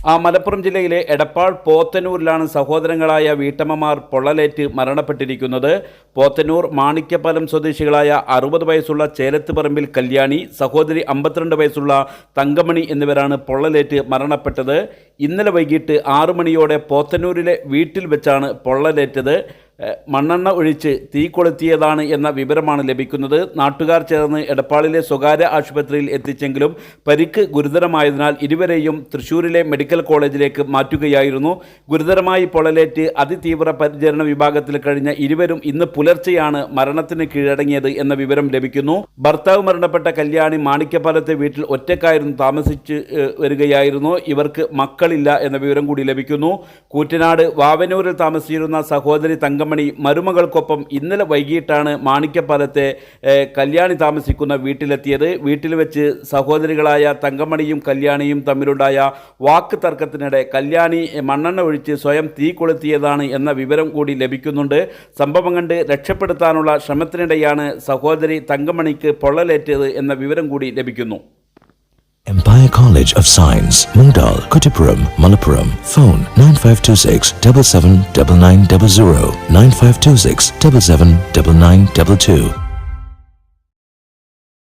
ആ മലപ്പുറം ജില്ലയിലെ എടപ്പാൾ പോത്തന്നൂരിലാണ് സഹോദരങ്ങളായ വീട്ടമ്മമാർ പൊള്ളലേറ്റ് മരണപ്പെട്ടിരിക്കുന്നത്. പോത്തനൂർ മാണിക്യപാലം സ്വദേശികളായ അറുപത് വയസ്സുള്ള ചേലത്ത് പറമ്പിൽ കല്യാണി സഹോദരി അമ്പത്തിരണ്ട് വയസ്സുള്ള തങ്കമണി എന്നിവരാണ് പൊള്ളലേറ്റ് മരണപ്പെട്ടത്. ഇന്നലെ വൈകിട്ട് ആറു മണിയോടെ പോത്തനൂരിലെ വീട്ടിൽ വെച്ചാണ് പൊള്ളലേറ്റത്. മണ്ണെണ്ണ ഒഴിച്ച് തീ കൊളുത്തിയതാണ് എന്ന വിവരമാണ് ലഭിക്കുന്നത്. നാട്ടുകാർ ചേർന്ന് എടപ്പാളിലെ സ്വകാര്യ ആശുപത്രിയിൽ എത്തിച്ചെങ്കിലും പരിക്ക് ഗുരുതരമായതിനാൽ ഇരുവരെയും തൃശൂരിലെ മെഡിക്കൽ കോളേജിലേക്ക് മാറ്റുകയായിരുന്നു. ഗുരുതരമായി പൊള്ളലേറ്റ് അതിതീവ്ര പരിചരണ വിഭാഗത്തിൽ കഴിഞ്ഞ ഇരുവരും ഇന്ന് പുലർച്ചെയാണ് മരണത്തിന് കീഴടങ്ങിയത് എന്ന വിവരം ലഭിക്കുന്നു. ഭർത്താവ് മരണപ്പെട്ട കല്യാണി മാണിക്കപ്പാലത്തെ വീട്ടിൽ ഒറ്റക്കായിരുന്നു താമസിച്ച് വരികയായിരുന്നു. ഇവർക്ക് മക്കളില്ല എന്ന വിവരം കൂടി ലഭിക്കുന്നു. കൂറ്റനാട് വാവനൂരിൽ താമസിച്ചിരുന്ന സഹോദരി തങ്കമണി മരുമകൾക്കൊപ്പം ഇന്നലെ വൈകിട്ടാണ് മാണിക്കപ്പാലത്തെ കല്യാണി താമസിക്കുന്ന വീട്ടിലെത്തിയത്. വീട്ടിൽ വെച്ച് സഹോദരികളായ തങ്കമണിയും കല്യാണിയും തമ്മിലുണ്ടായ വാക്ക് തർക്കത്തിനിടെ കല്യാണി മണ്ണെണ്ണ ഒഴിച്ച് സ്വയം തീ കൊളുത്തിയതാണ് എന്ന വിവരം കൂടി ലഭിക്കുന്നുണ്ട്. സംഭവം കണ്ട് രക്ഷപ്പെടുത്താനുള്ള ശ്രമത്തിനിടെയാണ് സഹോദരി തങ്കമണിക്ക് പൊള്ളലേറ്റത് എന്ന വിവരം കൂടി ലഭിക്കുന്നു. Empire College of Science, Mundal, Kutipuram, Malappuram. Phone 9526 779900 9526 779922.